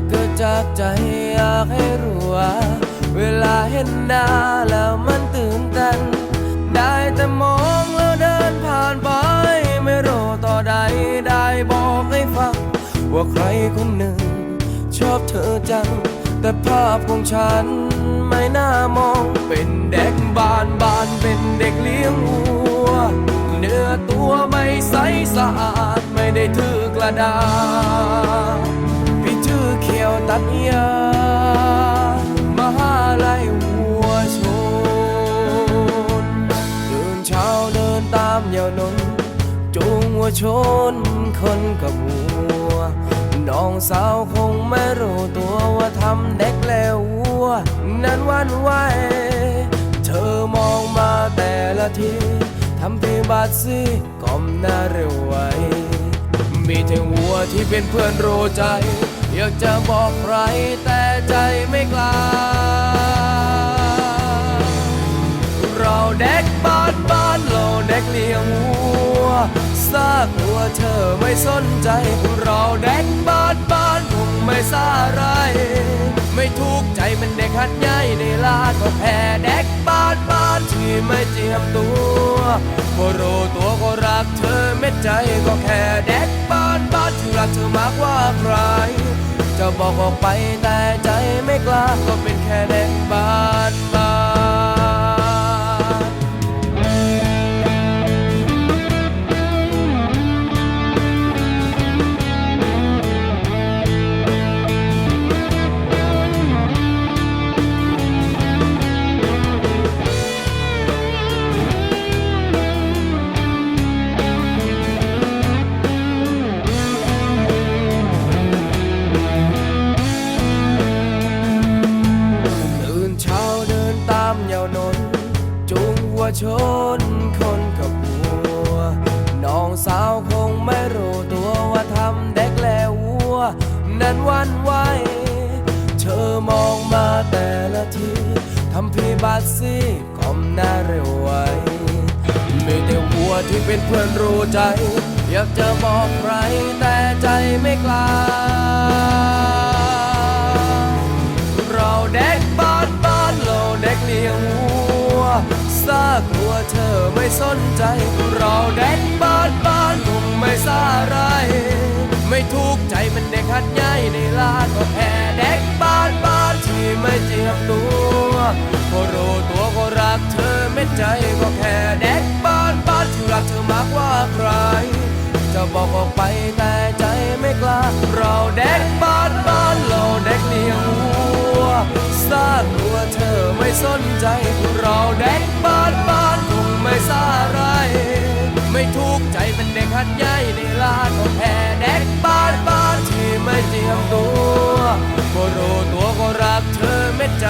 จะเกิดจากใจอยากให้รู้ว่าเวลาเห็นหน้าแล้วมันตื่นเต้นได้แต่มองแล้วเดินผ่านไป ไม่รู้ต่อใดได้บอกให้ฟัง ว่าใครคนหนึ่ง ชอบเธอจัง แต่ภาพของฉันไม่น่ามอง เป็นเด็กบ้านบ้านเป็นเด็กเลี้ยงวัว เนื้อตัวไม่ใสสะอาดไม่ได้ถือกระดาษ ตัดยามหาลัยวัวชนตื่นเช้าเดินตามยาวนนจูงวัวชนคนกับวัว น้องสาวคงไม่รู้ตัวว่าทำเด็กแล้ววัว นั้นวันไหวเธอมองมาแต่ละทีทำทีบาดซีก้มหน้าเร็วไวมีแต่วัวที่เป็นเพื่อนรู้ใจ อยากจะบอกใครแต่ใจไม่กล้า เราเด็กบ้านบ้านเราเด็กเลี้ยงวัวซากวัวเธอไม่สนใจ เราเด็กบ้านบ้านคงไม่สาไร ไม่ถูกใจมันเด็กหัดใหญ่ในลาดก็แพ้เด็กบ้านบ้านที่ไม่เจียมตัวก็รู้ตัวก็รักเธอเม็ดใจก็แค่เด็กบ้านบ้านที่รักเธอมากกว่าใคร จะบอกออกไปแต่ใจไม่กล้าก็เป็นแค่เด็กบ้าน ชนคนกับวัว น้องสาวคงไม่รู้ตัวว่าทำเด็กแล้ววัว นั้นวันไหวเธอมองมาแต่ละทีทำพี่บาดซีก้มหน้าเร็วไวมีแต่วัวที่เป็นเพื่อนรู้ใจ อยากจะบอกใครแต่ใจไม่กล้าากวัวเธอไม่สนใจ เราเด็กบ้านบ้านคงไม่สาไร ไม่ถูกใจมันเด็กหัดใหญ่ในลาดก็แค่เด็กบ้านบ้านที่ไม่เจียมตัวก็รู้ตัวก็รักเธอเม็ดใจก็แค่เด็กบ้านบ้านที่รักเธอมากกว่าใคร จะบอกออกไปแต่ใจไม่กล้า เราเด็กบ้านบ้านเราเด็กเลี้ยง ซากวัวเธอไม่สนใจเราเด็กบ้านบ้านคงไม่ซาไร ไม่ทุกข์ใจเป็นเด็กหัดใหญ่ในลานของแค่เด็กบ้านบ้านที่ไม่เจียมตัวก็รู้ตัวก็รักเธอเม็ดใจ